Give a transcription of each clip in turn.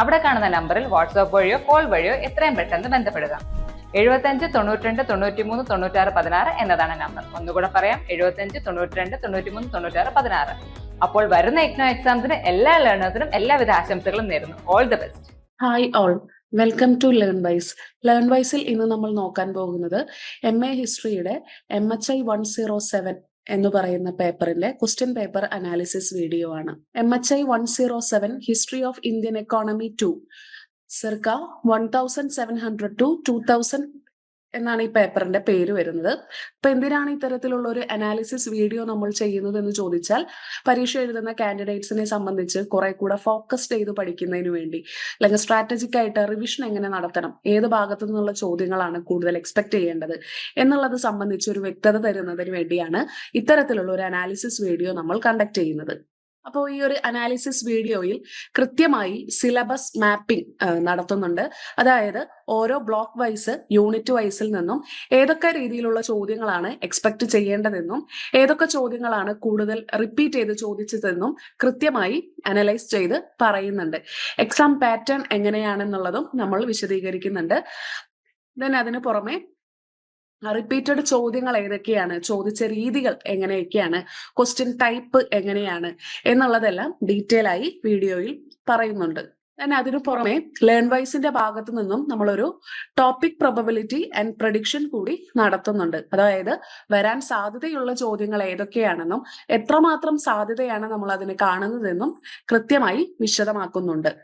അവിടെ കാണുന്ന നമ്പറിൽ വാട്സ്ആപ്പ് വഴിയോ കോൾ വഴിയോ എത്രയും പെട്ടെന്ന് ബന്ധപ്പെടുക. എഴുപത്തഞ്ച് തൊണ്ണൂറ്റിരണ്ട് തൊണ്ണൂറ്റിമൂന്ന് തൊണ്ണൂറ്റാറ് പതിനാറ് എന്നതാണ് നമ്പർ. ഒന്നുകൂടെ പറയാം എഴുപത്തഞ്ച് തൊണ്ണൂറ്റിരണ്ട് തൊണ്ണൂറ്റിമൂന്ന് തൊണ്ണൂറ്റാറ് പതിനാറ്. അപ്പോൾ വരുന്ന ഇഗ്നോ എക്സാംസിന് എല്ലാ ലേണേഴ്സിനും എല്ലാവിധ ആശംസകളും നേരുന്നു. All the best hi all welcome to learn wise learn വൈസിൽ ഇന്ന് നമ്മൾ നോക്കാൻ പോകുന്നത് M A ഹിസ്റ്ററിയുടെ M H I one zero seven എന്ന് പറയുന്ന പേപ്പറിന്റെ ക്വസ്റ്റ്യൻ പേപ്പർ അനാലിസിസ് വീഡിയോ ആണ്. M H I one zero seven history of Indian economy to circa one thousand seven hundred to two thousand എന്നാണ് ഈ പേപ്പറിന്റെ പേര് വരുന്നത്. അപ്പൊ എന്തിനാണ് ഇത്തരത്തിലുള്ള ഒരു അനാലിസിസ് വീഡിയോ നമ്മൾ ചെയ്യുന്നത് എന്ന് ചോദിച്ചാൽ പരീക്ഷ എഴുതുന്ന കാൻഡിഡേറ്റ്സിനെ സംബന്ധിച്ച് കുറെ കൂടെ ഫോക്കസ്ഡ് ചെയ്ത് പഠിക്കുന്നതിന് വേണ്ടി. അല്ലെങ്കിൽ സ്ട്രാറ്റജിക് ആയിട്ട് റിവിഷൻ എങ്ങനെ നടത്തണം ഏത് ഭാഗത്തു നിന്നുള്ള ചോദ്യങ്ങളാണ് കൂടുതൽ എക്സ്പെക്ട് ചെയ്യേണ്ടത് എന്നുള്ളത് സംബന്ധിച്ച് ഒരു വ്യക്തത തരുന്നതിന് വേണ്ടിയാണ് ഇത്തരത്തിലുള്ള ഒരു അനാലിസിസ് വീഡിയോ നമ്മൾ കണ്ടക്ട് ചെയ്യുന്നത്. അപ്പോൾ ഈ ഒരു അനാലിസിസ് വീഡിയോയിൽ കൃത്യമായി സിലബസ് മാപ്പിംഗ് നടത്തുന്നുണ്ട്. അതായത് ഓരോ ബ്ലോക്ക് വൈസ് യൂണിറ്റ് വൈസിൽ നിന്നും ഏതൊക്കെ രീതിയിലുള്ള ചോദ്യങ്ങളാണ് എക്സ്പെക്ട് ചെയ്യേണ്ടതെന്നും ഏതൊക്കെ ചോദ്യങ്ങളാണ് കൂടുതൽ റിപ്പീറ്റ് ചെയ്ത് ചോദിച്ചതെന്നും കൃത്യമായി അനലൈസ് ചെയ്ത് പറയുന്നുണ്ട്. എക്സാം പാറ്റേൺ എങ്ങനെയാണെന്നുള്ളതും നമ്മൾ വിശദീകരിക്കുന്നുണ്ട്. ദെൻ അതിന് പുറമെ റിപ്പീറ്റഡ് ചോദ്യങ്ങൾ ഏതൊക്കെയാണ്? ചോദിച്ച രീതികൾ എങ്ങനെയൊക്കെയാണ്? ക്വസ്റ്റ്യൻ ടൈപ്പ് എങ്ങനെയാണ്? എന്നുള്ളതെല്ലാം ഡീറ്റെയിൽ ആയി വീഡിയോയിൽ പറയുന്നുണ്ട്. തന്നെ അതിനു പുറമെ ലേൺ വൈസിന്റെ ഭാഗത്തു നിന്നും നമ്മളൊരു ടോപ്പിക് പ്രൊബബിലിറ്റി ആൻഡ് പ്രഡിക്ഷൻ കൂടി നടത്തുന്നുണ്ട്. അതായത് വരാൻ സാധ്യതയുള്ള ചോദ്യങ്ങൾ ഏതൊക്കെയാണെന്നും എത്രമാത്രം സാധ്യതയാണ് നമ്മൾ അതിന് കാണുന്നതെന്നും കൃത്യമായി വിശദമാക്കുന്നുണ്ട്.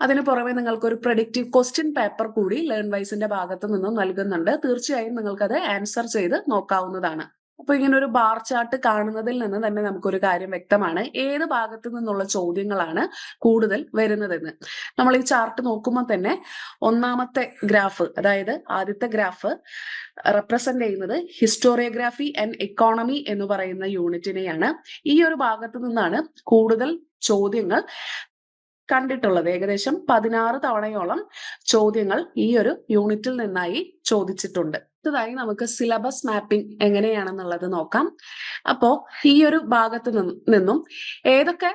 അതിനു പുറമെ നിങ്ങൾക്ക് ഒരു പ്രഡിക്റ്റീവ് ക്വസ്റ്റ്യൻ പേപ്പർ കൂടി ലേൺ വൈസിന്റെ ഭാഗത്ത് നിന്നും നൽകുന്നുണ്ട്. തീർച്ചയായും നിങ്ങൾക്കത് ആൻസർ ചെയ്ത് നോക്കാവുന്നതാണ്. അപ്പൊ ഇങ്ങനെ ഒരു ബാർ ചാർട്ട് കാണുന്നതിൽ നിന്ന് തന്നെ നമുക്കൊരു കാര്യം വ്യക്തമാണ്. ഏത് ഭാഗത്തു നിന്നുള്ള ചോദ്യങ്ങളാണ് കൂടുതൽ വരുന്നതെന്ന്. നമ്മൾ ഈ ചാർട്ട് നോക്കുമ്പോൾ തന്നെ ഒന്നാമത്തെ ഗ്രാഫ് അതായത് ആദ്യത്തെ ഗ്രാഫ് റെപ്രസെന്റ് ചെയ്യുന്നത് ഹിസ്റ്റോറിയോഗ്രാഫി ആൻഡ് എക്കോണമി എന്ന് പറയുന്ന യൂണിറ്റിനെയാണ് ഈ ഒരു ഭാഗത്തു നിന്നാണ് കൂടുതൽ ചോദ്യങ്ങൾ കണ്ടിട്ടുള്ളത്. ഏകദേശം പതിനാറ് തവണയോളം ചോദ്യങ്ങൾ ഈ ഒരു യൂണിറ്റിൽ നിന്നായി ചോദിച്ചിട്ടുണ്ട്. അടുത്തതായി നമുക്ക് സിലബസ് മാപ്പിംഗ് എങ്ങനെയാണെന്നുള്ളത് നോക്കാം. അപ്പോ ഈ ഒരു ഭാഗത്ത് നിന്നും ഏതൊക്കെ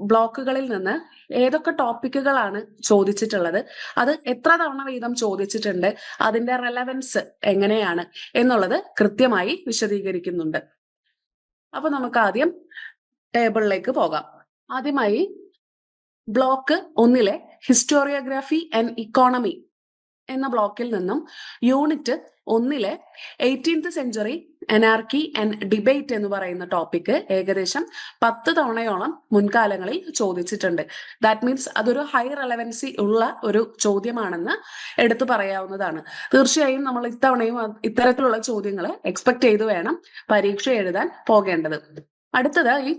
ബ്ലോക്കുകളിൽ നിന്ന് ഏതൊക്കെ ടോപ്പിക്കുകളാണ് ചോദിച്ചിട്ടുള്ളത് അത് എത്ര തവണ വീതം ചോദിച്ചിട്ടുണ്ട് അതിന്റെ റെലവൻസ് എങ്ങനെയാണ് എന്നുള്ളത് കൃത്യമായി വിശദീകരിക്കുന്നുണ്ട്. അപ്പൊ നമുക്ക് ആദ്യം ടേബിളിലേക്ക് പോകാം. ആദ്യമായി ബ്ലോക്ക് ഒന്നിലെ ഹിസ്റ്റോറിയോഗ്രാഫി ആൻഡ് ഇക്കോണമി എന്ന ബ്ലോക്കിൽ നിന്നും യൂണിറ്റ് ഒന്നിലെ eighteenth century anarchy and debate എന്ന് പറയുന്ന ടോപ്പിക്ക് ഏകദേശം പത്ത് തവണയോളം മുൻകാലങ്ങളിൽ ചോദിച്ചിട്ടുണ്ട്. ദാറ്റ് മീൻസ് അതൊരു ഹൈ റെലവൻസി ഉള്ള ഒരു ചോദ്യമാണെന്ന് എടുത്തു പറയാവുന്നതാണ്. തീർച്ചയായും നമ്മൾ ഇത്തവണയും ഇത്തരത്തിലുള്ള ചോദ്യങ്ങൾ എക്സ്പെക്ട് ചെയ്തു വേണം പരീക്ഷ എഴുതാൻ പോകേണ്ടത്. അടുത്തതായി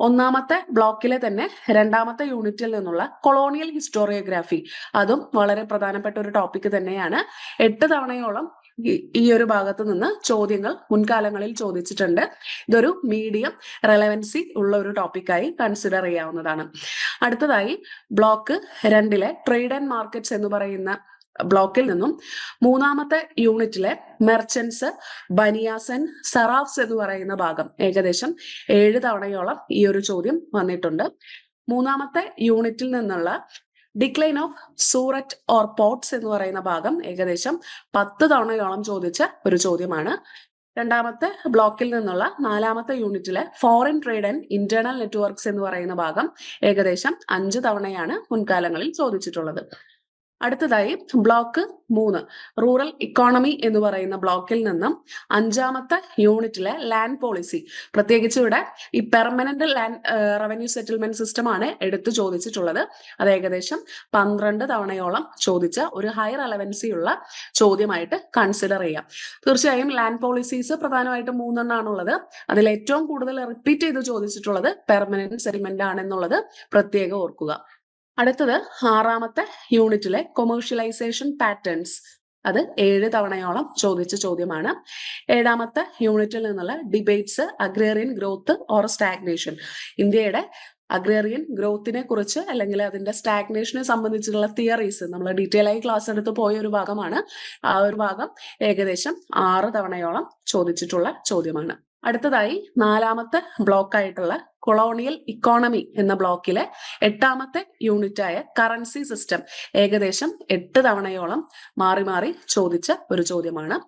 ഒന്നാമത്തെ ബ്ലോക്കിലെ തന്നെ രണ്ടാമത്തെ യൂണിറ്റിൽ നിന്നുള്ള കൊളോണിയൽ ഹിസ്റ്റോറിയോഗ്രാഫി. അതും വളരെ പ്രധാനപ്പെട്ട ഒരു ടോപ്പിക് തന്നെയാണ്. എട്ട് തവണയോളം ഈ ഒരു ഭാഗത്ത് നിന്ന് ചോദ്യങ്ങൾ മുൻകാലങ്ങളിൽ ചോദിച്ചിട്ടുണ്ട്. ഇതൊരു മീഡിയം റെലവൻസി ഉള്ള ഒരു ടോപ്പിക്കായി കൺസിഡർ ചെയ്യാവുന്നതാണ്. അടുത്തതായി ബ്ലോക്ക് രണ്ടിലെ ട്രേഡ് ആൻഡ് മാർക്കറ്റ്സ് എന്ന് പറയുന്ന ബ്ലോക്കിൽ നിന്നും മൂന്നാമത്തെ യൂണിറ്റിലെ മെർച്ചൻസ് ബനിയാസൻ സറാഫ്സ് എന്ന് പറയുന്ന ഭാഗം. ഏകദേശം ഏഴ് തവണയോളം ഈ ഒരു ചോദ്യം വന്നിട്ടുണ്ട്. മൂന്നാമത്തെ യൂണിറ്റിൽ നിന്നുള്ള decline of Surat or ports എന്ന് പറയുന്ന ഭാഗം ഏകദേശം പത്ത് തവണയോളം ചോദിച്ച ഒരു ചോദ്യമാണ്. രണ്ടാമത്തെ ബ്ലോക്കിൽ നിന്നുള്ള നാലാമത്തെ യൂണിറ്റിലെ foreign trade and internal networks എന്ന് പറയുന്ന ഭാഗം ഏകദേശം അഞ്ച് തവണയാണ് മുൻകാലങ്ങളിൽ ചോദിച്ചിട്ടുള്ളത്. അടുത്തതായി ബ്ലോക്ക് മൂന്ന് റൂറൽ ഇക്കോണമി എന്ന് പറയുന്ന ബ്ലോക്കിൽ നിന്നും അഞ്ചാമത്തെ യൂണിറ്റിലെ ലാൻഡ് പോളിസി പ്രത്യേകിച്ച് ഇവിടെ ഈ permanent land revenue settlement system ആണ് എടുത്തു ചോദിച്ചിട്ടുള്ളത്. അത് ഏകദേശം പന്ത്രണ്ട് തവണയോളം ചോദിച്ച ഒരു ഹയർ റെലവൻസി ഉള്ള ചോദ്യമായിട്ട് കൺസിഡർ ചെയ്യാം. തീർച്ചയായും ലാൻഡ് പോളിസീസ് പ്രധാനമായിട്ടും മൂന്നെണ്ണാണുള്ളത്. അതിൽ ഏറ്റവും കൂടുതൽ റിപ്പീറ്റ് ചെയ്ത് ചോദിച്ചിട്ടുള്ളത് പെർമനന്റ് സെറ്റിൽമെന്റ് ആണെന്നുള്ളത് പ്രത്യേകം ഓർക്കുക. അടുത്തത് ആറാമത്തെ യൂണിറ്റിലെ കൊമേഴ്ഷ്യലൈസേഷൻ പാറ്റേൺസ് അത് ഏഴ് തവണയോളം ചോദിച്ച ചോദ്യമാണ്. ഏഴാമത്തെ യൂണിറ്റിൽ നിന്നുള്ള debates agrarian growth or stagnation ഇന്ത്യയുടെ അഗ്രേറിയൻ ഗ്രോത്തിനെ കുറിച്ച് അല്ലെങ്കിൽ അതിന്റെ സ്റ്റാഗ്നേഷനെ സംബന്ധിച്ചിട്ടുള്ള തിയറീസ് നമ്മൾ ഡീറ്റെയിൽ ആയി ക്ലാസ് എടുത്ത് പോയ ഒരു ഭാഗമാണ്. ആ ഒരു ഭാഗം ഏകദേശം ആറ് തവണയോളം ചോദിച്ചിട്ടുള്ള ചോദ്യമാണ്. അടുത്തതായി നാലാമത്തെ ബ്ലോക്ക് ആയിട്ടുള്ള കൊളോണിയൽ ഇക്കോണമി എന്ന ബ്ലോക്കിലെ എട്ടാമത്തെ യൂണിറ്റായ കറൻസി സിസ്റ്റം ഏകദേശം എട്ട് തവണയോളം മാറി മാറി ചോദിച്ച ഒരു ചോദ്യമാണ്.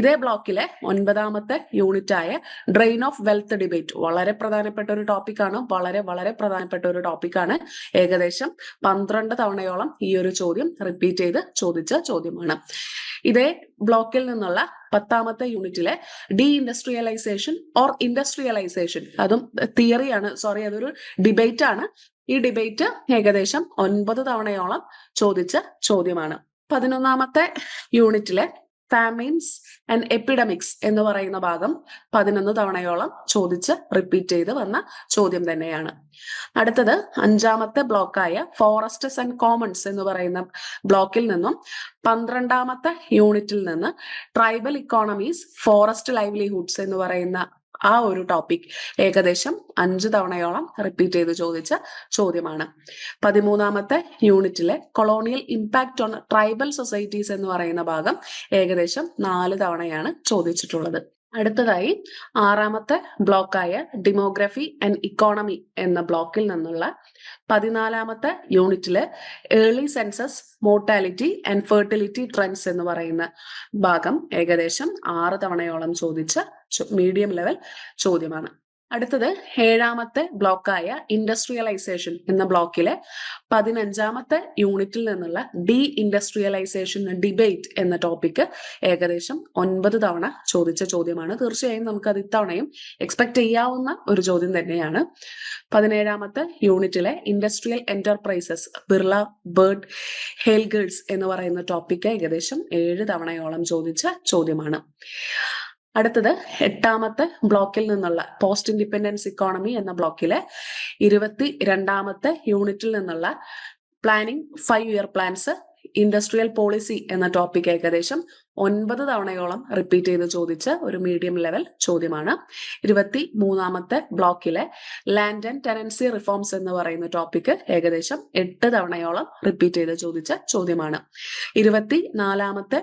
ഇതേ ബ്ലോക്കിലെ ഒൻപതാമത്തെ യൂണിറ്റായ ഡ്രെയിൻ ഓഫ് വെൽത്ത് ഡിബേറ്റ് വളരെ പ്രധാനപ്പെട്ട ഒരു ടോപ്പിക്കാണ് വളരെ വളരെ പ്രധാനപ്പെട്ട ഒരു ടോപ്പിക്കാണ് ഏകദേശം പന്ത്രണ്ട് തവണയോളം ഈ ഒരു ചോദ്യം റിപ്പീറ്റ് ചെയ്ത് ചോദിച്ച ചോദ്യമാണ്. ഇതേ ബ്ലോക്കിൽ നിന്നുള്ള പത്താമത്തെ യൂണിറ്റിലെ ഡി ഇൻഡസ്ട്രിയലൈസേഷൻ ഓർ ഇൻഡസ്ട്രിയലൈസേഷൻ അതും തിയറിയാണ് സോറി അതൊരു ഡിബേറ്റ് ആണ്. ഈ ഡിബേറ്റ് ഏകദേശം ഒൻപത് തവണയോളം ചോദിച്ച ചോദ്യമാണ്. പതിനൊന്നാമത്തെ യൂണിറ്റിലെ ഫാമിൻസ് ആൻഡ് എപ്പിഡമിക്സ് എന്ന് പറയുന്ന ഭാഗം പതിനൊന്ന് തവണയോളം ചോദിച്ച് റിപ്പീറ്റ് ചെയ്ത് വന്ന ചോദ്യം തന്നെയാണ്. അടുത്തത് അഞ്ചാമത്തെ ബ്ലോക്കായ ഫോറസ്റ്റ്സ് ആൻഡ് കോമൺസ് എന്ന് പറയുന്ന ബ്ലോക്കിൽ നിന്നും പന്ത്രണ്ടാമത്തെ യൂണിറ്റിൽ നിന്ന് ട്രൈബൽ ഇക്കോണമീസ് ഫോറസ്റ്റ് ലൈവ്ലിഹുഡ്സ് എന്ന് പറയുന്ന ആ ഒരു ടോപ്പിക് ഏകദേശം അഞ്ച് തവണയോളം റിപ്പീറ്റ് ചെയ്ത് ചോദിച്ച ചോദ്യമാണ്. പതിമൂന്നാമത്തെ യൂണിറ്റിലെ colonial impact on tribal societies എന്ന് പറയുന്ന ഭാഗം ഏകദേശം നാല് തവണയാണ് ചോദിച്ചിട്ടുള്ളത്. അടുത്തതായി ആറാമത്തെ ബ്ലോക്കായ ഡിമോഗ്രഫി ആൻഡ് ഇക്കോണമി എന്ന ബ്ലോക്കിൽ നിന്നുള്ള പതിനാലാമത്തെ യൂണിറ്റിൽ early census mortality and fertility trends എന്ന് പറയുന്ന ഭാഗം ഏകദേശം ആറ് തവണയോളം ചോദിച്ച മീഡിയം ലെവൽ ചോദ്യമാണ്. അടുത്തത് ഏഴാമത്തെ ബ്ലോക്കായ ഇൻഡസ്ട്രിയലൈസേഷൻ എന്ന ബ്ലോക്കിലെ പതിനഞ്ചാമത്തെ യൂണിറ്റിൽ നിന്നുള്ള ഡി ഇൻഡസ്ട്രിയലൈസേഷൻ ഡിബേറ്റ് എന്ന ടോപ്പിക്ക് ഏകദേശം ഒൻപത് തവണ ചോദിച്ച ചോദ്യമാണ്. തീർച്ചയായും നമുക്ക് അത് ഇത്തവണയും എക്സ്പെക്ട് ചെയ്യാവുന്ന ഒരു ചോദ്യം തന്നെയാണ്. പതിനേഴാമത്തെ യൂണിറ്റിലെ industrial enterprises Birla Bird Heilgers എന്ന് പറയുന്ന ടോപ്പിക്ക് ഏകദേശം ഏഴ് തവണയോളം ചോദിച്ച ചോദ്യമാണ്. അടുത്തത് എട്ടാമത്തെ ബ്ലോക്കിൽ നിന്നുള്ള പോസ്റ്റ് ഇൻഡിപെൻഡൻസ് ഇക്കോണമി എന്ന ബ്ലോക്കിലെ ഇരുപത്തി രണ്ടാമത്തെ യൂണിറ്റിൽ നിന്നുള്ള planning five year plans industrial policy എന്ന ടോപ്പിക് ഏകദേശം ഒൻപത് തവണയോളം റിപ്പീറ്റ് ചെയ്ത് ചോദിച്ച ഒരു മീഡിയം ലെവൽ ചോദ്യമാണ്. ഇരുപത്തി മൂന്നാമത്തെ ബ്ലോക്കിലെ ലാൻഡ് ആൻഡ് ടെനൻസി റിഫോംസ് എന്ന് പറയുന്ന ടോപ്പിക് ഏകദേശം എട്ട് തവണയോളം റിപ്പീറ്റ് ചെയ്ത് ചോദിച്ച ചോദ്യമാണ്. ഇരുപത്തി നാലാമത്തെ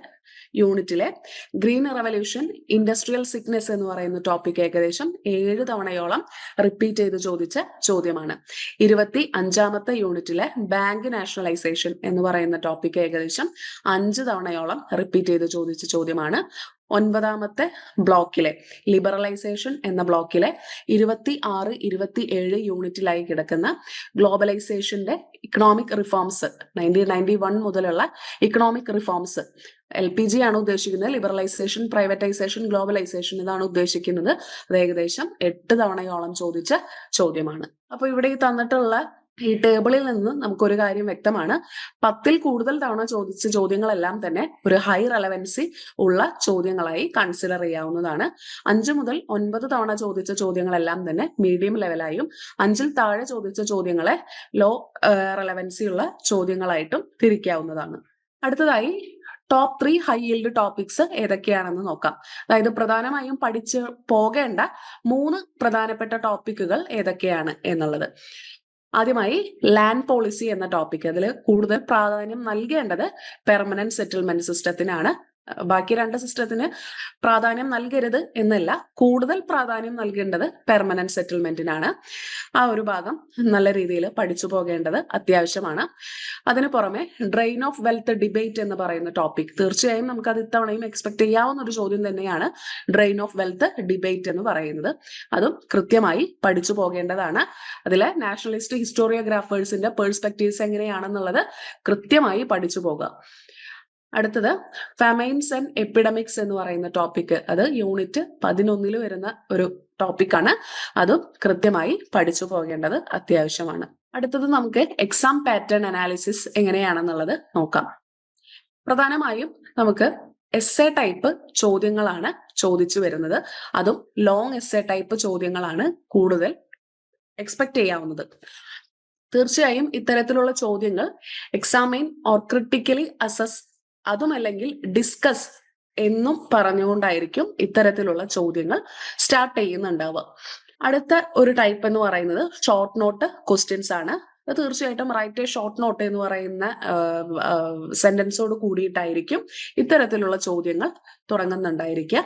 യൂണിറ്റിലെ ഗ്രീൻ റവല്യൂഷൻ ഇൻഡസ്ട്രിയൽ സിക്നെസ് എന്ന് പറയുന്ന ടോപ്പിക് ഏകദേശം ഏഴ് തവണയോളം റിപ്പീറ്റ് ചെയ്ത് ചോദിച്ച ചോദ്യമാണ്. ഇരുപത്തി അഞ്ചാമത്തെ യൂണിറ്റിലെ ബാങ്ക് നാഷണലൈസേഷൻ എന്ന് പറയുന്ന ടോപ്പിക് ഏകദേശം അഞ്ച് തവണയോളം റിപ്പീറ്റ് ചെയ്ത് ചോദിച്ച ചോദ്യമാണ്. ഒൻപതാമത്തെ ബ്ലോക്കിലെ ലിബറലൈസേഷൻ എന്ന ബ്ലോക്കിലെ ഇരുപത്തി ആറ് ഇരുപത്തി ഏഴ് യൂണിറ്റിലായി കിടക്കുന്ന ഗ്ലോബലൈസേഷന്റെ economic reforms nineteen ninety one മുതലുള്ള economic reforms L P G ആണ് ഉദ്ദേശിക്കുന്നത്. ലിബറലൈസേഷൻ പ്രൈവറ്റൈസേഷൻ ഗ്ലോബലൈസേഷൻ ഇതാണ് ഉദ്ദേശിക്കുന്നത്. അത് ഏകദേശം എട്ട് തവണയോളം ചോദിച്ച ചോദ്യമാണ്. അപ്പൊ ഇവിടെ ഈ തന്നിട്ടുള്ള ഈ ടേബിളിൽ നിന്ന് നമുക്കൊരു കാര്യം വ്യക്തമാണ്. പത്തിൽ കൂടുതൽ തവണ ചോദിച്ച ചോദ്യങ്ങളെല്ലാം തന്നെ ഒരു ഹൈ റെലവൻസി ഉള്ള ചോദ്യങ്ങളായി കൺസിഡർ ചെയ്യാവുന്നതാണ്. അഞ്ച് മുതൽ ഒൻപത് തവണ ചോദിച്ച ചോദ്യങ്ങളെല്ലാം തന്നെ മീഡിയം ലെവലായും അഞ്ചിൽ താഴെ ചോദിച്ച ചോദ്യങ്ങളെ ലോ റെലവൻസി ഉള്ള ചോദ്യങ്ങളായിട്ടും തിരിക്കാവുന്നതാണ്. അടുത്തതായി top three high yield topics ഏതൊക്കെയാണെന്ന് നോക്കാം. അതായത് പ്രധാനമായും പഠിച്ച് പോകേണ്ട മൂന്ന് പ്രധാനപ്പെട്ട ടോപ്പിക്കുകൾ ഏതൊക്കെയാണ് എന്നുള്ളത്. ആദ്യമായി ലാൻഡ് പോളിസി എന്ന ടോപ്പിക് അതിൽ കൂടുതൽ പ്രാധാന്യം നൽകേണ്ടത് പെർമനന്റ് സെറ്റിൽമെന്റ് സിസ്റ്റത്തിനാണ് ബാക്കി രണ്ട് സിസ്റ്റത്തിന് പ്രാധാന്യം നൽകരുത് എന്നല്ല കൂടുതൽ പ്രാധാന്യം നൽകേണ്ടത് പെർമനന്റ് സെറ്റിൽമെന്റിനാണ് ആ ഒരു ഭാഗം നല്ല രീതിയിൽ പഠിച്ചു പോകേണ്ടത് അത്യാവശ്യമാണ്. അതിന് പുറമെ ഡ്രെയിൻ ഓഫ് വെൽത്ത് ഡിബേറ്റ് എന്ന് പറയുന്ന ടോപ്പിക് തീർച്ചയായും നമുക്ക് അത് ഇത്തവണയും എക്സ്പെക്ട് ചെയ്യാവുന്ന ഒരു ചോദ്യം തന്നെയാണ് ഡ്രെയിൻ ഓഫ് വെൽത്ത് ഡിബേറ്റ് എന്ന് പറയുന്നത്. അതും കൃത്യമായി പഠിച്ചു പോകേണ്ടതാണ്. അതിലെ നാഷണലിസ്റ്റ് ഹിസ്റ്റോറിയോഗ്രാഫേഴ്സിന്റെ പേഴ്സ്പെക്റ്റീവ്സ് എങ്ങനെയാണെന്നുള്ളത് കൃത്യമായി പഠിച്ചു പോകുക അടുത്തത് ഫെമൈൻസ് ആൻഡ് എപ്പിഡമിക്സ് എന്ന് പറയുന്ന ടോപ്പിക് അത് യൂണിറ്റ് പതിനൊന്നിൽ വരുന്ന ഒരു ടോപ്പിക്കാണ് അതും കൃത്യമായി പഠിച്ചു പോകേണ്ടത് അത്യാവശ്യമാണ്. അടുത്തത് നമുക്ക് എക്സാം പാറ്റേൺ അനാലിസിസ് എങ്ങനെയാണെന്നുള്ളത് നോക്കാം. പ്രധാനമായും നമുക്ക് എസ് എ ടൈപ്പ് ചോദ്യങ്ങളാണ് ചോദിച്ചു വരുന്നത്. അതും ലോങ് എസ് എ ടൈപ്പ് ചോദ്യങ്ങളാണ് കൂടുതൽ എക്സ്പെക്ട് ചെയ്യാവുന്നത്. തീർച്ചയായും ഇത്തരത്തിലുള്ള ചോദ്യങ്ങൾ എക്സാമിൻ ഓർ ക്രിട്ടിക്കലി അസസ് അതുമല്ലെങ്കിൽ ഡിസ്കസ് എന്നും പറഞ്ഞുകൊണ്ടായിരിക്കും ഇത്തരത്തിലുള്ള ചോദ്യങ്ങൾ സ്റ്റാർട്ട് ചെയ്യുന്നുണ്ടാവുക. അടുത്ത ഒരു ടൈപ്പ് എന്ന് പറയുന്നത് ഷോർട്ട് നോട്ട് ക്വസ്റ്റ്യൻസ് ആണ്. തീർച്ചയായിട്ടും റൈറ്റ് എ ഷോർട്ട് നോട്ട് എന്ന് പറയുന്ന സെന്റൻസോട് കൂടിയിട്ടായിരിക്കും ഇത്തരത്തിലുള്ള ചോദ്യങ്ങൾ തുടങ്ങുന്നുണ്ടായിരിക്കുക.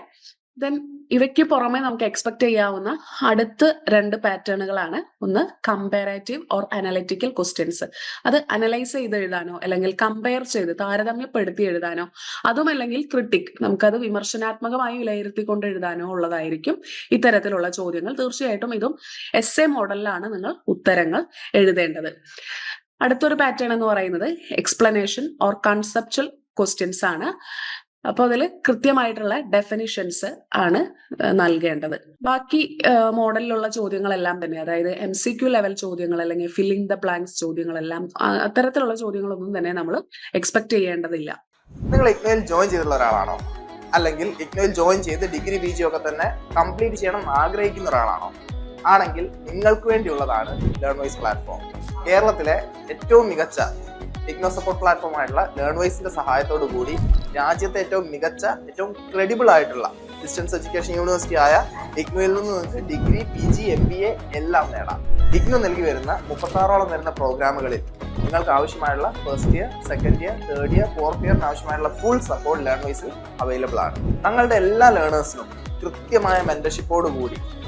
ദെൻ ഇവയ്ക്ക് പുറമെ നമുക്ക് എക്സ്പെക്ട് ചെയ്യാവുന്ന അടുത്ത രണ്ട് പാറ്റേണുകളാണ്. ഒന്ന് കമ്പാരേറ്റീവ് ഓർ അനലിറ്റിക്കൽ ക്വസ്റ്റ്യൻസ് അത് അനലൈസ് ചെയ്ത് എഴുതാനോ അല്ലെങ്കിൽ കമ്പയർ ചെയ്ത് താരതമ്യപ്പെടുത്തി എഴുതാനോ അതുമല്ലെങ്കിൽ ക്രിട്ടിക് നമുക്കത് വിമർശനാത്മകമായി വിലയിരുത്തിക്കൊണ്ട് എഴുതാനോ ഉള്ളതായിരിക്കും ഇത്തരത്തിലുള്ള ചോദ്യങ്ങൾ. തീർച്ചയായിട്ടും ഇതും എസ് എ മോഡലിലാണ് നിങ്ങൾ ഉത്തരങ്ങൾ എഴുതേണ്ടത്. അടുത്തൊരു പാറ്റേൺ എന്ന് പറയുന്നത് എക്സ്പ്ലനേഷൻ ഓർ കൺസെപ്ച്വൽ ക്വസ്റ്റ്യൻസ് ആണ്. അപ്പോൾ അതിൽ കൃത്യമായിട്ടുള്ള ഡെഫിനിഷൻസ് ആണ് നൽകേണ്ടത്. ബാക്കി മോഡലിലുള്ള ചോദ്യങ്ങളെല്ലാം തന്നെ അതായത് എം സി ക്യു ലെവൽ ചോദ്യങ്ങൾ അല്ലെങ്കിൽ ഫില്ലിംഗ് ദ ബ്ലാങ്ക്സ് ചോദ്യങ്ങളെല്ലാം അത്തരത്തിലുള്ള ചോദ്യങ്ങളൊന്നും തന്നെ നമ്മൾ എക്സ്പെക്ട് ചെയ്യേണ്ടതില്ല. നിങ്ങൾ ഇഗ്നോയിൽ ജോയിൻ ചെയ്തിട്ടുള്ള ഒരാളാണോ? അല്ലെങ്കിൽ ഇഗ്നോയിൽ ജോയിൻ ചെയ്ത് ഡിഗ്രി പി ജി ഒക്കെ തന്നെ കംപ്ലീറ്റ് ചെയ്യണം ആഗ്രഹിക്കുന്ന ഒരാളാണോ? ആണെങ്കിൽ നിങ്ങൾക്ക് വേണ്ടിയുള്ളതാണ് ലേൺ വൈസ് പ്ലാറ്റ്ഫോം കേരളത്തിലെ ഏറ്റവും മികച്ച ഇഗ്നോ സപ്പോർട്ട് പ്ലാറ്റ്ഫോം ആയിട്ടുള്ള ലേൺ വൈസിന്റെ സഹായത്തോടു കൂടി രാജ്യത്തെ ഏറ്റവും മികച്ച ഏറ്റവും ക്രെഡിബിൾ ആയിട്ടുള്ള ഡിസ്റ്റൻസ് എഡ്യൂക്കേഷൻ യൂണിവേഴ്സിറ്റി ആയ ഇഗ്നോയിൽ നിന്ന് നിങ്ങൾക്ക് degree P G M B A എല്ലാം നേടാം. ഇഗ്നോ നൽകി വരുന്ന മുപ്പത്താറോളം വരുന്ന പ്രോഗ്രാമുകളിൽ നിങ്ങൾക്ക് ആവശ്യമായുള്ള first year second year third year fourth ഇയറിന് ആവശ്യമായുള്ള ഫുൾ സപ്പോർട്ട് ലേൺ അവൈലബിൾ ആണ്. തങ്ങളുടെ എല്ലാ ലേണേഴ്സിനും കൃത്യമായ മെന്റർഷിപ്പോട് കൂടി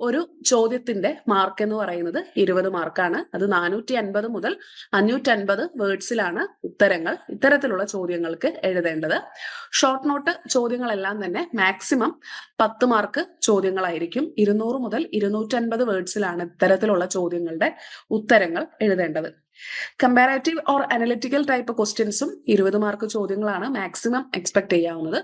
ഒരു ചോദ്യത്തിന്റെ മാർക്ക് എന്ന് പറയുന്നത് ഇരുപത് മാർക്കാണ് അത് നാനൂറ്റി അൻപത് മുതൽ അഞ്ഞൂറ്റി അൻപത് വേർഡ്സിലാണ് ഉത്തരങ്ങൾ ഇത്തരത്തിലുള്ള ചോദ്യങ്ങൾക്ക് എഴുതേണ്ടത്. ഷോർട്ട് നോട്ട് ചോദ്യങ്ങളെല്ലാം തന്നെ മാക്സിമം പത്ത് മാർക്ക് ചോദ്യങ്ങളായിരിക്കും. ഇരുന്നൂറ് മുതൽ ഇരുന്നൂറ്റി അൻപത് വേർഡ്സിലാണ് ഇത്തരത്തിലുള്ള ചോദ്യങ്ങളുടെ ഉത്തരങ്ങൾ എഴുതേണ്ടത്. കമ്പാരാറ്റീവ് ഓർ അനലിറ്റിക്കൽ ടൈപ്പ് ക്വസ്റ്റ്യൻസും ഇരുപത് മാർക്ക് ചോദ്യങ്ങളാണ് മാക്സിമം എക്സ്പെക്ട് ചെയ്യാവുന്നത്.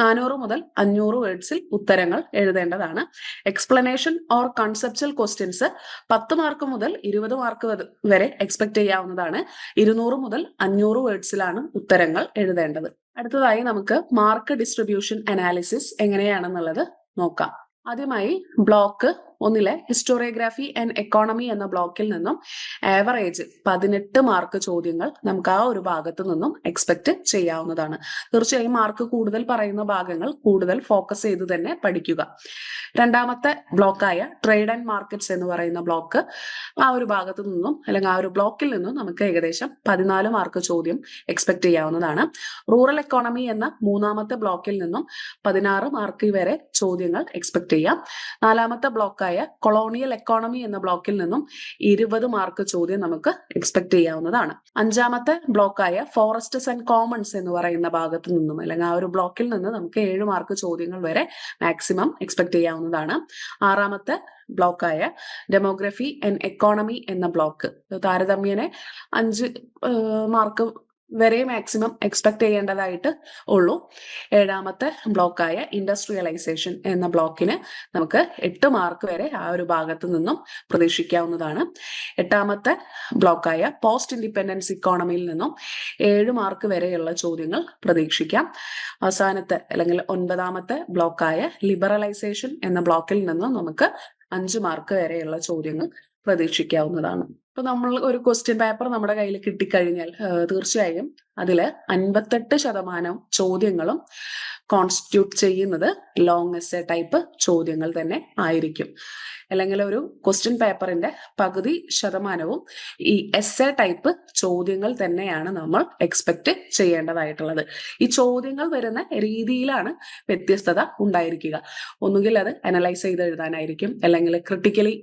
നാനൂറ് മുതൽ അഞ്ഞൂറ് വേർഡ്സിൽ ഉത്തരങ്ങൾ എഴുതേണ്ടതാണ്. എക്സ്പ്ലനേഷൻ ഓർ കൺസെപ്ച്വൽ ക്വസ്റ്റ്യൻസ് പത്ത് മാർക്ക് മുതൽ ഇരുപത് മാർക്ക് വരെ എക്സ്പെക്ട് ചെയ്യാവുന്നതാണ്. ഇരുന്നൂറ് മുതൽ അഞ്ഞൂറ് വേർഡ്സിലാണ് ഉത്തരങ്ങൾ എഴുതേണ്ടത്. അടുത്തതായി നമുക്ക് മാർക്ക് ഡിസ്ട്രിബ്യൂഷൻ അനാലിസിസ് എങ്ങനെയാണെന്നുള്ളത് നോക്കാം. ആദ്യമായി ബ്ലോക്ക് ഒന്നിലെ ഹിസ്റ്റോറിയോഗ്രാഫി ആൻഡ് എക്കോണമി എന്ന ബ്ലോക്കിൽ നിന്നും ആവറേജ് പതിനെട്ട് മാർക്ക് ചോദ്യങ്ങൾ നമുക്ക് ആ ഒരു ഭാഗത്ത് നിന്നും എക്സ്പെക്ട് ചെയ്യാവുന്നതാണ്. തീർച്ചയായും മാർക്ക് കൂടുതൽ പറയുന്ന ഭാഗങ്ങൾ കൂടുതൽ ഫോക്കസ് ചെയ്ത് തന്നെ പഠിക്കുക. രണ്ടാമത്തെ ബ്ലോക്കായ ട്രേഡ് ആൻഡ് മാർക്കറ്റ്സ് എന്ന് പറയുന്ന ബ്ലോക്ക് ആ ഒരു ഭാഗത്ത് നിന്നും അല്ലെങ്കിൽ ആ ഒരു ബ്ലോക്കിൽ നിന്നും നമുക്ക് ഏകദേശം പതിനാല് മാർക്ക് ചോദ്യം എക്സ്പെക്ട് ചെയ്യാവുന്നതാണ്. റൂറൽ എക്കോണമി എന്ന മൂന്നാമത്തെ ബ്ലോക്കിൽ നിന്നും പതിനാറ് മാർക്ക് വരെ ചോദ്യങ്ങൾ എക്സ്പെക്ട് ചെയ്യാം. നാലാമത്തെ ബ്ലോക്കായ കൊളോണിയൽ എക്കോണമി എന്ന ബ്ലോക്കിൽ നിന്നും ഇരുപത് മാർക്ക് ചോദ്യം നമുക്ക് എക്സ്പെക്ട് ചെയ്യാവുന്നതാണ്. അഞ്ചാമത്തെ ബ്ലോക്കായ ഫോറസ്റ്റ്സ് ആൻഡ് കോമൺസ് എന്ന് പറയുന്ന ഭാഗത്ത് നിന്നും അല്ലെങ്കിൽ ആ ഒരു ബ്ലോക്കിൽ നിന്ന് നമുക്ക് ഏഴ് മാർക്ക് ചോദ്യങ്ങൾ വരെ മാക്സിമം എക്സ്പെക്ട് ചെയ്യാവുന്നതാണ്. ആറാമത്തെ ബ്ലോക്കായ ഡെമോഗ്രഫി ആൻഡ് എക്കോണമി എന്ന ബ്ലോക്ക് താരതമ്യേന അഞ്ച് മാർക്ക് വരെ മാക്സിമം എക്സ്പെക്ട് ചെയ്യേണ്ടതായിട്ട് ഉള്ളൂ. ഏഴാമത്തെ ബ്ലോക്കായ ഇൻഡസ്ട്രിയലൈസേഷൻ എന്ന ബ്ലോക്കിന് നമുക്ക് എട്ട് മാർക്ക് വരെ ആ ഒരു ഭാഗത്ത് നിന്നും പ്രതീക്ഷിക്കാവുന്നതാണ്. എട്ടാമത്തെ ബ്ലോക്കായ പോസ്റ്റ് ഇൻഡിപെൻഡൻസ് ഇക്കോണമിയിൽ നിന്നും ഏഴ് മാർക്ക് വരെയുള്ള ചോദ്യങ്ങൾ പ്രതീക്ഷിക്കാം. അവസാനത്തെ അല്ലെങ്കിൽ ഒൻപതാമത്തെ ബ്ലോക്കായ ലിബറലൈസേഷൻ എന്ന ബ്ലോക്കിൽ നിന്നും നമുക്ക് അഞ്ച് മാർക്ക് വരെയുള്ള ചോദ്യങ്ങൾ പ്രതീക്ഷിക്കാവുന്നതാണ്. ഇപ്പൊ നമ്മൾ ഒരു ക്വസ്റ്റ്യൻ പേപ്പർ നമ്മുടെ കയ്യിൽ കിട്ടിക്കഴിഞ്ഞാൽ തീർച്ചയായും അതിൽ അൻപത്തെട്ട് ശതമാനം ചോദ്യങ്ങളും കോൺസ്റ്റിറ്റ്യൂട്ട് ചെയ്യുന്നത് ലോങ് എസ് എ ടൈപ്പ് ചോദ്യങ്ങൾ തന്നെ ആയിരിക്കും. അല്ലെങ്കിൽ ഒരു ക്വസ്റ്റ്യൻ പേപ്പറിന്റെ പകുതി ശതമാനവും ഈ എസ് എ ടൈപ്പ് ചോദ്യങ്ങൾ തന്നെയാണ് നമ്മൾ എക്സ്പെക്ട് ചെയ്യേണ്ടതായിട്ടുള്ളത്. ഈ ചോദ്യങ്ങൾ വരുന്ന രീതിയിലാണ് വ്യത്യസ്തത ഉണ്ടായിരിക്കുക. ഒന്നുകിൽ അത് അനലൈസ് ചെയ്ത് എഴുതാനായിരിക്കും. അല്ലെങ്കിൽ ക്രിട്ടിക്കലി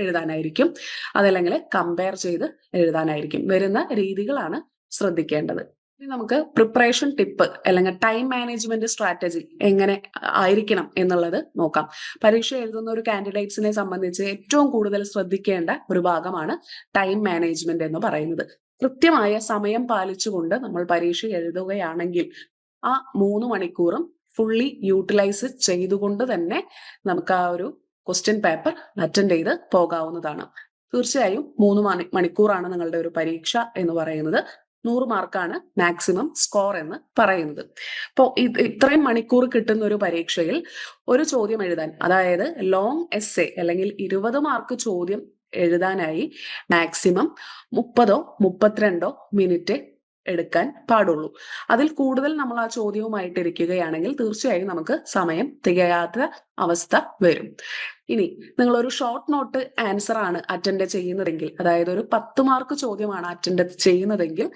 എഴുതാനായിരിക്കും. അതല്ലെങ്കിൽ കമ്പയർ ചെയ്ത് എഴുതാനായിരിക്കും. വരുന്ന രീതികളാണ് ശ്രദ്ധിക്കേണ്ടത്. ഇനി നമുക്ക് പ്രിപ്പറേഷൻ ടിപ്പ് അല്ലെങ്കിൽ ടൈം മാനേജ്മെന്റ് സ്ട്രാറ്റജി എങ്ങനെ ആയിരിക്കണം എന്നുള്ളത് നോക്കാം. പരീക്ഷ എഴുതുന്ന ഒരു കാൻഡിഡേറ്റ്സിനെ സംബന്ധിച്ച് ഏറ്റവും കൂടുതൽ ശ്രദ്ധിക്കേണ്ട ഒരു ഭാഗമാണ് ടൈം മാനേജ്മെന്റ് എന്ന് പറയുന്നത്. കൃത്യമായ സമയം പാലിച്ചുകൊണ്ട് നമ്മൾ പരീക്ഷ എഴുതുകയാണെങ്കിൽ ആ മൂന്ന് മണിക്കൂറും ഫുള്ളി യൂട്ടിലൈസ് ചെയ്തുകൊണ്ട് തന്നെ നമുക്ക് ആ ഒരു ക്വസ്റ്റ്യൻ പേപ്പർ അറ്റൻഡ് ചെയ്ത് പോകാവുന്നതാണ്. തീർച്ചയായും മൂന്ന് മണി മണിക്കൂറാണ് നിങ്ങളുടെ ഒരു പരീക്ഷ എന്ന് പറയുന്നത്. നൂറ് മാർക്കാണ് മാക്സിമം സ്കോർ എന്ന് പറയുന്നത്. അപ്പോൾ ഇത്രയും മണിക്കൂർ കിട്ടുന്ന ഒരു പരീക്ഷയിൽ ഒരു ചോദ്യം എഴുതാൻ അതായത് ലോങ് എസ് എ അല്ലെങ്കിൽ ഇരുപത് മാർക്ക് ചോദ്യം എഴുതാനായി മാക്സിമം മുപ്പതോ മുപ്പത്തിരണ്ടോ മിനിറ്റ് എടുക്കാൻ പാടുള്ളൂ. അതിൽ കൂടുതൽ നമ്മൾ ആ ചോദ്യവുമായിട്ട് ഇരിക്കുകയാണെങ്കിൽ തീർച്ചയായും നമുക്ക് സമയം തികയാത്ത അവസ്ഥ വരും. ഇനി നിങ്ങൾ ഒരു ഷോർട്ട് നോട്ട് ആൻസർ ആണ് അറ്റൻഡ് ചെയ്യുന്നതെങ്കിൽ അതായത് ഒരു പത്ത് മാർക്ക് ചോദ്യമാണ് അറ്റൻഡ് ചെയ്യുന്നതെങ്കിൽ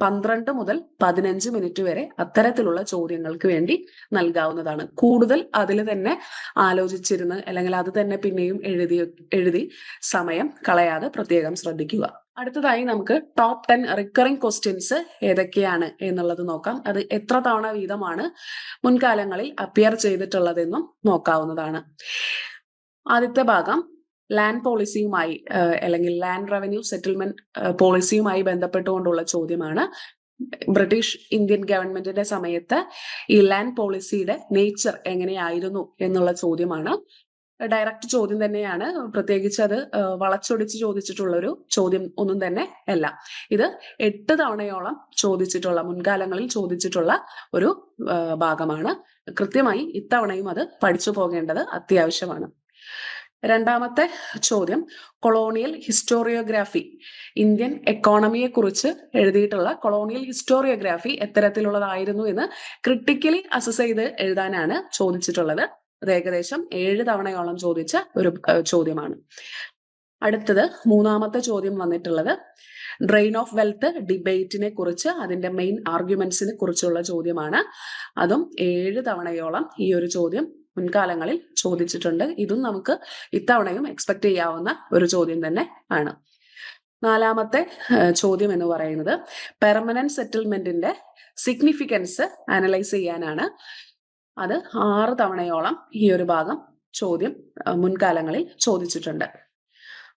പന്ത്രണ്ട് മുതൽ പതിനഞ്ച് മിനിറ്റ് വരെ അത്തരത്തിലുള്ള ചോദ്യങ്ങൾക്ക് വേണ്ടി നൽകാവുന്നതാണ്. കൂടുതൽ അതിൽ തന്നെ ആലോചിച്ചിരുന്ന് അല്ലെങ്കിൽ അത് തന്നെ പിന്നെയും എഴുതി എഴുതി സമയം കളയാതെ പ്രത്യേകം ശ്രദ്ധിക്കുക. അടുത്തതായി നമുക്ക് ടോപ്പ് ടെൻ റിക്കറിംഗ് ക്വസ്റ്റ്യൻസ് ഏതൊക്കെയാണ് എന്നുള്ളത് നോക്കാം. അത് എത്ര തവണ വീതമാണ് മുൻകാലങ്ങളിൽ അപ്പിയർ ചെയ്തിട്ടുള്ളതെന്നും നോക്കാവുന്നതാണ്. ആദ്യത്തെ ഭാഗം ലാൻഡ് പോളിസിയുമായി അല്ലെങ്കിൽ ലാൻഡ് റവന്യൂ സെറ്റിൽമെന്റ് പോളിസിയുമായി ബന്ധപ്പെട്ടുകൊണ്ടുള്ള ചോദ്യമാണ്. ബ്രിട്ടീഷ് ഇന്ത്യൻ ഗവൺമെന്റിന്റെ സമയത്ത് ഈ ലാൻഡ് പോളിസിയുടെ നേച്ചർ എങ്ങനെയായിരുന്നു എന്നുള്ള ചോദ്യമാണ്. ഡയറക്റ്റ് ചോദ്യം തന്നെയാണ്. പ്രത്യേകിച്ച് അത് വളച്ചൊടിച്ച് ചോദിച്ചിട്ടുള്ള ഒരു ചോദ്യം ഒന്നും തന്നെ അല്ല. ഇത് എട്ട് തവണയോളം ചോദിച്ചിട്ടുള്ള മുൻകാലങ്ങളിൽ ചോദിച്ചിട്ടുള്ള ഒരു ഭാഗമാണ്. കൃത്യമായി ഇത്തവണയും അത് പഠിച്ചു പോകേണ്ടത് അത്യാവശ്യമാണ്. രണ്ടാമത്തെ ചോദ്യം കൊളോണിയൽ ഹിസ്റ്റോറിയോഗ്രാഫി. ഇന്ത്യൻ എക്കോണമിയെ കുറിച്ച് എഴുതിയിട്ടുള്ള കൊളോണിയൽ ഹിസ്റ്റോറിയോഗ്രാഫി എത്തരത്തിലുള്ളതായിരുന്നു എന്ന് ക്രിട്ടിക്കലി അസസ് ചെയ്ത് എഴുതാനാണ് ചോദിച്ചിട്ടുള്ളത്. അത് ഏകദേശം ഏഴ് തവണയോളം ചോദിച്ച ഒരു ചോദ്യമാണ്. അടുത്തത് മൂന്നാമത്തെ ചോദ്യം വന്നിട്ടുള്ളത് ഡ്രെയിൻ ഓഫ് വെൽത്ത് ഡിബേറ്റിനെ കുറിച്ച് അതിന്റെ മെയിൻ ആർഗ്യുമെന്റ്സിനെ കുറിച്ചുള്ള ചോദ്യമാണ്. അതും ഏഴ് തവണയോളം ഈ ഒരു ചോദ്യം മുൻകാലങ്ങളിൽ ചോദിച്ചിട്ടുണ്ട്. ഇതും നമുക്ക് ഇത്തവണയും എക്സ്പെക്ട് ചെയ്യാവുന്ന ഒരു ചോദ്യം തന്നെ ആണ്. നാലാമത്തെ ചോദ്യം എന്ന് പറയുന്നത് പെർമനന്റ് സെറ്റിൽമെന്റിന്റെ സിഗ്നിഫിക്കൻസ് അനലൈസ് ചെയ്യാനാണ് അത് ആറ് തവണയോളം ഈ ഒരു ഭാഗം ചോദ്യം മുൻകാലങ്ങളിൽ ചോദിച്ചിട്ടുണ്ട്.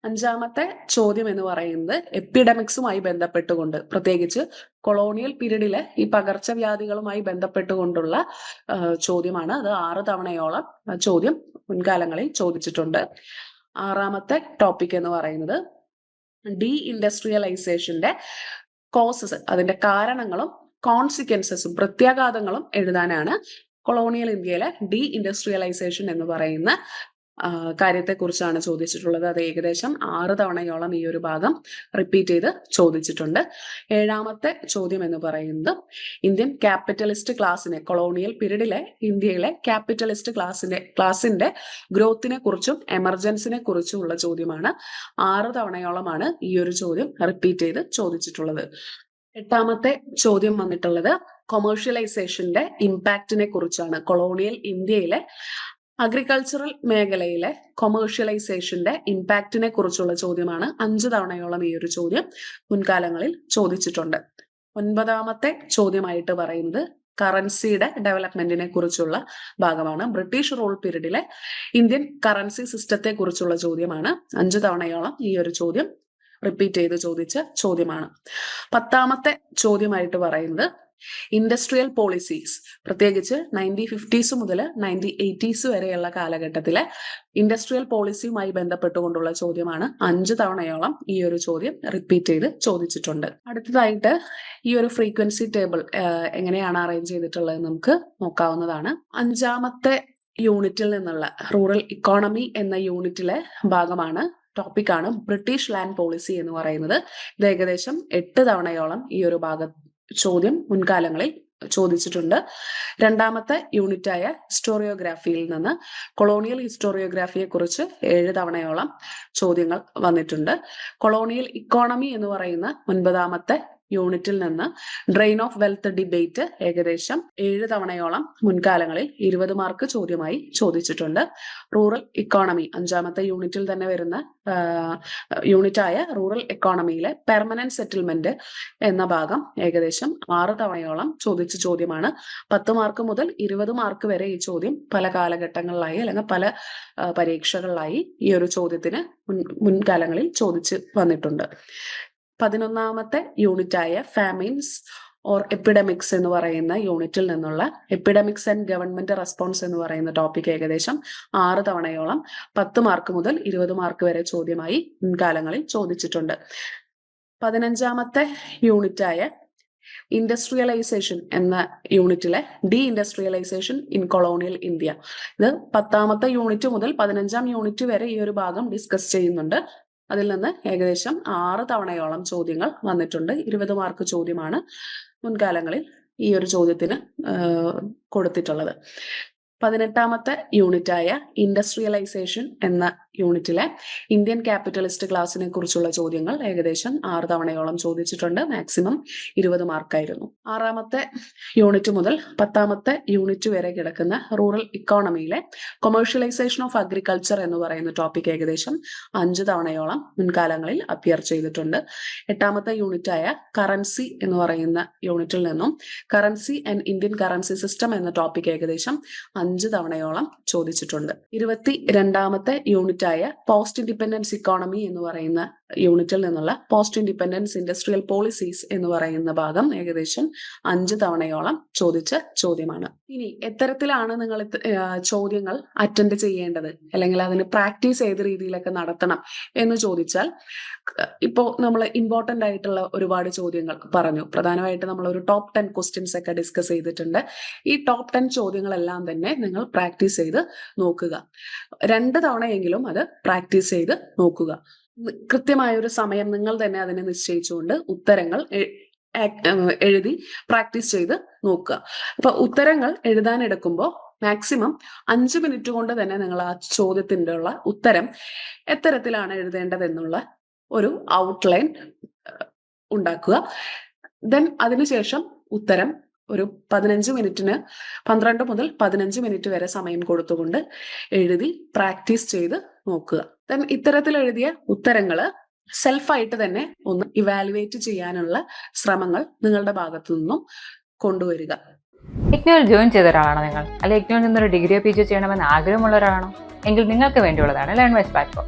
അഞ്ചാമത്തെ ചോദ്യം എന്ന് പറയുന്നത് എപ്പിഡമിക്സുമായി ബന്ധപ്പെട്ടുകൊണ്ട് പ്രത്യേകിച്ച് കൊളോണിയൽ പീരീഡിലെ ഈ പകർച്ചവ്യാധികളുമായി ബന്ധപ്പെട്ടുകൊണ്ടുള്ള ചോദ്യമാണ്. അത് ആറ് തവണയോളം ചോദ്യം മുൻകാലങ്ങളിൽ ചോദിച്ചിട്ടുണ്ട്. ആറാമത്തെ ടോപ്പിക് എന്ന് പറയുന്നത് ഡി ഇൻഡസ്ട്രിയലൈസേഷന്റെ കോസസ് അതിന്റെ കാരണങ്ങളും കോൺസിക്വൻസസും പ്രത്യാഘാതങ്ങളും എഴുതാനാണ് കൊളോണിയൽ ഇന്ത്യയിലെ ഡി ഇൻഡസ്ട്രിയലൈസേഷൻ എന്ന് പറയുന്ന കാര്യത്തെക്കുറിച്ചാണ് ചോദിച്ചിട്ടുള്ളത്. അത് ഏകദേശം ആറ് തവണയോളം ഈ ഒരു ഭാഗം റിപ്പീറ്റ് ചെയ്ത് ചോദിച്ചിട്ടുണ്ട്. ഏഴാമത്തെ ചോദ്യം എന്ന് പറയുന്നത് ഇന്ത്യൻ ക്യാപിറ്റലിസ്റ്റ് ക്ലാസ്സിനെ കൊളോണിയൽ പീരീഡിലെ ഇന്ത്യയിലെ ക്യാപിറ്റലിസ്റ്റ് ക്ലാസ്സിന്റെ ക്ലാസിന്റെ ഗ്രോത്തിനെ കുറിച്ചും എമർജൻസിനെ കുറിച്ചും ഉള്ള ചോദ്യമാണ്. ആറ് തവണയോളമാണ് ഈ ഒരു ചോദ്യം റിപ്പീറ്റ് ചെയ്ത് ചോദിച്ചിട്ടുള്ളത്. എട്ടാമത്തെ ചോദ്യം വന്നിട്ടുള്ളത് കൊമേഴ്ഷ്യലൈസേഷന്റെ ഇമ്പാക്റ്റിനെ കുറിച്ചാണ്. കൊളോണിയൽ ഇന്ത്യയിലെ അഗ്രികൾച്ചറൽ മേഖലയിലെ കൊമേഴ്ഷ്യലൈസേഷന്റെ ഇമ്പാക്റ്റിനെ കുറിച്ചുള്ള ചോദ്യമാണ് അഞ്ച് തവണയോളം ഈ ഒരു ചോദ്യം മുൻകാലങ്ങളിൽ ചോദിച്ചിട്ടുണ്ട്. ഒൻപതാമത്തെ ചോദ്യമായിട്ട് പറയുന്നത് കറൻസിയുടെ ഡെവലപ്മെന്റിനെ കുറിച്ചുള്ള ഭാഗമാണ്. British rule period Indian currency സിസ്റ്റത്തെ കുറിച്ചുള്ള ചോദ്യമാണ്. അഞ്ചു തവണയോളം ഈ ഒരു ചോദ്യം റിപ്പീറ്റ് ചെയ്ത് ചോദിച്ച ചോദ്യമാണ്. പത്താമത്തെ ചോദ്യമായിട്ട് പറയുന്നത് ഇൻഡസ്ട്രിയൽ പോളിസീസ് പ്രത്യേകിച്ച് നയന്റീൻ ഫിഫ്റ്റീസ് മുതൽ നയന്റീൻ എയ്റ്റീസ് വരെയുള്ള കാലഘട്ടത്തിലെ ഇൻഡസ്ട്രിയൽ പോളിസിയുമായി ബന്ധപ്പെട്ടുകൊണ്ടുള്ള ചോദ്യമാണ് അഞ്ച് തവണയോളം ഈ ഒരു ചോദ്യം റിപ്പീറ്റ് ചെയ്ത് ചോദിച്ചിട്ടുണ്ട്. അടുത്തതായിട്ട് ഈ ഒരു ഫ്രീക്വൻസി ടേബിൾ എങ്ങനെയാണ് അറേഞ്ച് ചെയ്തിട്ടുള്ളത് നമുക്ക് നോക്കാവുന്നതാണ്. അഞ്ചാമത്തെ യൂണിറ്റിൽ നിന്നുള്ള റൂറൽ ഇക്കോണമി എന്ന യൂണിറ്റിലെ ഭാഗമാണ് ടോപ്പിക്കാണ് ബ്രിട്ടീഷ് ലാൻഡ് പോളിസി എന്ന് പറയുന്നത്. ഇത് ഏകദേശം എട്ട് തവണയോളം ഈ ഒരു ഭാഗ ചോദ്യം മുൻകാലങ്ങളിൽ ചോദിച്ചിട്ടുണ്ട്. രണ്ടാമത്തെ യൂണിറ്റായ ഹിസ്റ്റോറിയോഗ്രാഫിയിൽ നിന്ന് കൊളോണിയൽ ഹിസ്റ്റോറിയോഗ്രാഫിയെ കുറിച്ച് ഏഴ് തവണയോളം ചോദ്യങ്ങൾ വന്നിട്ടുണ്ട്. കൊളോണിയൽ ഇക്കോണമി എന്ന് പറയുന്ന ഒൻപതാമത്തെ യൂണിറ്റിൽ നിന്ന് ഡ്രെയിൻ ഓഫ് വെൽത്ത് ഡിബേറ്റ് ഏകദേശം ഏഴ് തവണയോളം മുൻകാലങ്ങളിൽ ഇരുപത് മാർക്ക് ചോദ്യമായി ചോദിച്ചിട്ടുണ്ട്. റൂറൽ ഇക്കോണമി അഞ്ചാമത്തെ യൂണിറ്റിൽ തന്നെ വരുന്ന യൂണിറ്റായ റൂറൽ എക്കോണമിയിലെ പെർമനന്റ് സെറ്റിൽമെന്റ് എന്ന ഭാഗം ഏകദേശം ആറ് തവണയോളം ചോദിച്ച ചോദ്യമാണ്. പത്ത് മാർക്ക് മുതൽ ഇരുപത് മാർക്ക് വരെ ഈ ചോദ്യം പല കാലഘട്ടങ്ങളിലായി അല്ലെങ്കിൽ പല പരീക്ഷകളിലായി ഈ ഒരു ചോദ്യത്തിന് മുൻ മുൻകാലങ്ങളിൽ ചോദിച്ച് വന്നിട്ടുണ്ട്. പതിനൊന്നാമത്തെ യൂണിറ്റായ ഫാമിൻസ് ഓർ എപ്പിഡമിക്സ് എന്ന് പറയുന്ന യൂണിറ്റിൽ നിന്നുള്ള എപ്പിഡമിക്സ് ആൻഡ് ഗവൺമെന്റ് റെസ്പോൺസ് എന്ന് പറയുന്ന ടോപ്പിക് ഏകദേശം ആറ് തവണയോളം പത്ത് മാർക്ക് മുതൽ ഇരുപത് മാർക്ക് വരെ ചോദ്യമായി മുൻകാലങ്ങളിൽ ചോദിച്ചിട്ടുണ്ട്. പതിനഞ്ചാമത്തെ യൂണിറ്റായ ഇൻഡസ്ട്രിയലൈസേഷൻ എന്ന യൂണിറ്റിലെ deindustrialisation in colonial India. ഇത് പത്താമത്തെ യൂണിറ്റ് മുതൽ പതിനഞ്ചാം യൂണിറ്റ് വരെ ഈ ഒരു ഭാഗം ഡിസ്കസ് ചെയ്യുന്നുണ്ട്. അതിൽ നിന്ന് ഏകദേശം ആറ് തവണയോളം ചോദ്യങ്ങൾ വന്നിട്ടുണ്ട്. ഇരുപത് മാർക്ക് ചോദ്യമാണ് മുൻകാലങ്ങളിൽ ഈ ഒരു ചോദ്യത്തിന് കൊടുത്തിട്ടുള്ളത്. പതിനെട്ടാമത്തെ യൂണിറ്റായ ഇൻഡസ്ട്രിയലൈസേഷൻ എന്ന യൂണിറ്റിലെ ഇന്ത്യൻ ക്യാപിറ്റലിസ്റ്റ് ക്ലാസിനെ കുറിച്ചുള്ള ചോദ്യങ്ങൾ ഏകദേശം ആറ് തവണയോളം ചോദിച്ചിട്ടുണ്ട്. മാക്സിമം ഇരുപത് മാർക്കായിരുന്നു. ആറാമത്തെ യൂണിറ്റ് മുതൽ പത്താമത്തെ യൂണിറ്റ് വരെ കിടക്കുന്ന റൂറൽ ഇക്കോണമിയിലെ കൊമേഴ്ഷ്യലൈസേഷൻ ഓഫ് അഗ്രികൾച്ചർ എന്ന് പറയുന്ന ടോപ്പിക് ഏകദേശം അഞ്ച് തവണയോളം മുൻകാലങ്ങളിൽ അപ്പിയർ ചെയ്തിട്ടുണ്ട്. എട്ടാമത്തെ യൂണിറ്റായ കറൻസി എന്ന് പറയുന്ന യൂണിറ്റിൽ നിന്നും currency and Indian currency system എന്ന ടോപ്പിക് ഏകദേശം അഞ്ച് തവണയോളം ചോദിച്ചിട്ടുണ്ട്. ഇരുപത്തി രണ്ടാമത്തെ യൂണിറ്റായ പോസ്റ്റ് ഇൻഡിപെൻഡൻസ് ഇക്കോണമി എന്ന് പറയുന്ന യൂണിറ്റിൽ നിന്നുള്ള പോസ്റ്റ് ഇൻഡിപെൻഡൻസ് ഇൻഡസ്ട്രിയൽ പോളിസീസ് എന്ന് പറയുന്ന ഭാഗം ഏകദേശം അഞ്ച് തവണയോളം ചോദിച്ച ചോദ്യമാണ്. ഇനി എത്തരത്തിലാണ് നിങ്ങൾ ചോദ്യങ്ങൾ അറ്റൻഡ് ചെയ്യേണ്ടത്? അല്ലെങ്കിൽ അതിന് പ്രാക്ടീസ് ഏത് രീതിയിലൊക്കെ നടത്തണം എന്ന് ചോദിച്ചാൽ ഇപ്പോൾ ഇപ്പോ നമ്മൾ ഇമ്പോർട്ടന്റ് ആയിട്ടുള്ള ഒരുപാട് ചോദ്യങ്ങൾ പറഞ്ഞു. പ്രധാനമായിട്ട് നമ്മൾ ഒരു ടോപ്പ് ടെൻ ക്വസ്റ്റ്യൻസ് ഒക്കെ ഡിസ്കസ് ചെയ്തിട്ടുണ്ട്. ഈ ടോപ്പ് ടെൻ ചോദ്യങ്ങളെല്ലാം തന്നെ നിങ്ങൾ പ്രാക്ടീസ് ചെയ്ത് നോക്കുക. രണ്ട് തവണയെങ്കിലും അത് പ്രാക്ടീസ് ചെയ്ത് നോക്കുക. കൃത്യമായ ഒരു സമയം നിങ്ങൾ തന്നെ അതിനെ നിശ്ചയിച്ചുകൊണ്ട് ഉത്തരങ്ങൾ എഴുതി പ്രാക്ടീസ് ചെയ്ത് നോക്കുക. അപ്പൊ ഉത്തരങ്ങൾ എഴുതാൻ എടുക്കുമ്പോൾ മാക്സിമം അഞ്ച് മിനിറ്റ് കൊണ്ട് തന്നെ നിങ്ങൾ ആ ചോദ്യത്തിന്റെ ഉള്ള ഉത്തരം എത്തരത്തിലാണ് എഴുതേണ്ടതെന്നുള്ള ഒരു ഔട്ട്ലൈൻ ഉണ്ടാക്കുക. ദെൻ അതിനുശേഷം ഉത്തരം ഒരു പതിനഞ്ച് മിനിറ്റിന് പന്ത്രണ്ട് മുതൽ പതിനഞ്ച് മിനിറ്റ് വരെ സമയം കൊടുത്തുകൊണ്ട് എഴുതി പ്രാക്ടീസ് ചെയ്ത് നോക്കുക. ദെൻ ഇത്തരത്തിൽ എഴുതിയ ഉത്തരങ്ങൾ സെൽഫായിട്ട് തന്നെ ഒന്ന് ഇവാലുവേറ്റ് ചെയ്യാനുള്ള ശ്രമങ്ങൾ നിങ്ങളുടെ ഭാഗത്തു നിന്നും കൊണ്ടുവരിക. ഇഗ്നോയിൽ ജോയിൻ ചെയ്ത ഒരാളാണോ നിങ്ങൾ? അല്ലെങ്കിൽ ഇഗ്നോയിൽ നിന്നൊരു ഡിഗ്രിയോ പി ജി ചെയ്യണമെന്ന് ആഗ്രഹമുള്ള ഒരാളാണോ? എങ്കിൽ നിങ്ങൾക്ക് വേണ്ടിയുള്ളതാണ് ലേൺ വൈസ് പ്ലാറ്റ്ഫോം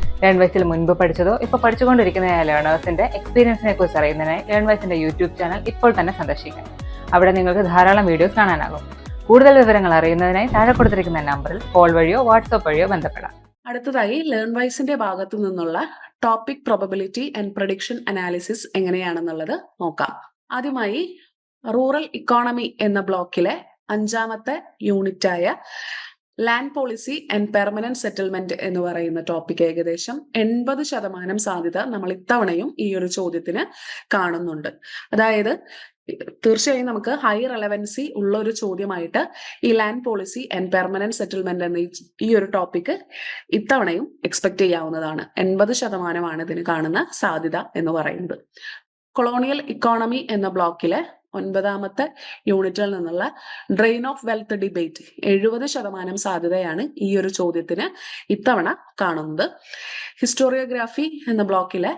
ലേൺ വൈസിൽ മുൻപ് പഠിച്ചതോ ഇപ്പോൾ പഠിച്ചുകൊണ്ടിരിക്കുന്ന ലേണേഴ്സിന്റെ എക്സ്പീരിയൻസിനെ കുറിച്ച് അറിയുന്നതിനായി ലേൺ വൈസിന്റെ യൂട്യൂബ് ചാനൽ ഇപ്പോൾ തന്നെ സന്ദർശിക്കാം അവിടെ നിങ്ങൾക്ക് ധാരാളം വീഡിയോസ് കാണാനാകും. കൂടുതൽ വിവരങ്ങൾ അറിയുന്നതിനായി താഴെ കൊടുത്തിരിക്കുന്ന നമ്പറിൽ കോൾ വഴിയോ വാട്സ്ആപ്പ് വഴിയോ ബന്ധപ്പെടാം. അടുത്തതായി ലേൺ വൈസിന്റെ ഭാഗത്തു നിന്നുള്ള topic probability and prediction analysis എങ്ങനെയാണെന്നുള്ളത് നോക്കാം. ആദ്യമായി റൂറൽ ഇക്കോണമി എന്ന ബ്ലോക്കിലെ അഞ്ചാമത്തെ യൂണിറ്റായ land policy and permanent settlement എന്ന് പറയുന്ന ടോപ്പിക് ഏകദേശം എൺപത് ശതമാനം സാധ്യത നമ്മൾ ഇത്തവണയും ഈ ഒരു ചോദ്യത്തിന് കാണുന്നുണ്ട്. അതായത് തീർച്ചയായും നമുക്ക് ഹൈ റെലവൻസി ഉള്ള ഒരു ചോദ്യമായിട്ട് ഈ land policy and permanent settlement എന്ന ഈ- ഒരു ടോപ്പിക് ഇത്തവണയും എക്സ്പെക്ട് ചെയ്യാവുന്നതാണ്. എൺപത് ശതമാനമാണ് ഇതിന് കാണുന്ന സാധ്യത എന്ന് പറയുന്നത്. കൊളോണിയൽ ഇക്കോണമി എന്ന ബ്ലോക്കിലെ ഒൻപതാമത്തെ യൂണിറ്റിൽ നിന്നുള്ള ഡ്രെയിൻ ഓഫ് വെൽത്ത് ഡിബേറ്റ് എഴുപത് ശതമാനം സാധ്യതയാണ് ഈ ഒരു ചോദ്യത്തിന് ഇത്തവണ കാണുന്നത്. ഹിസ്റ്റോറിയോഗ്രാഫി എന്ന ബ്ലോക്കിലെ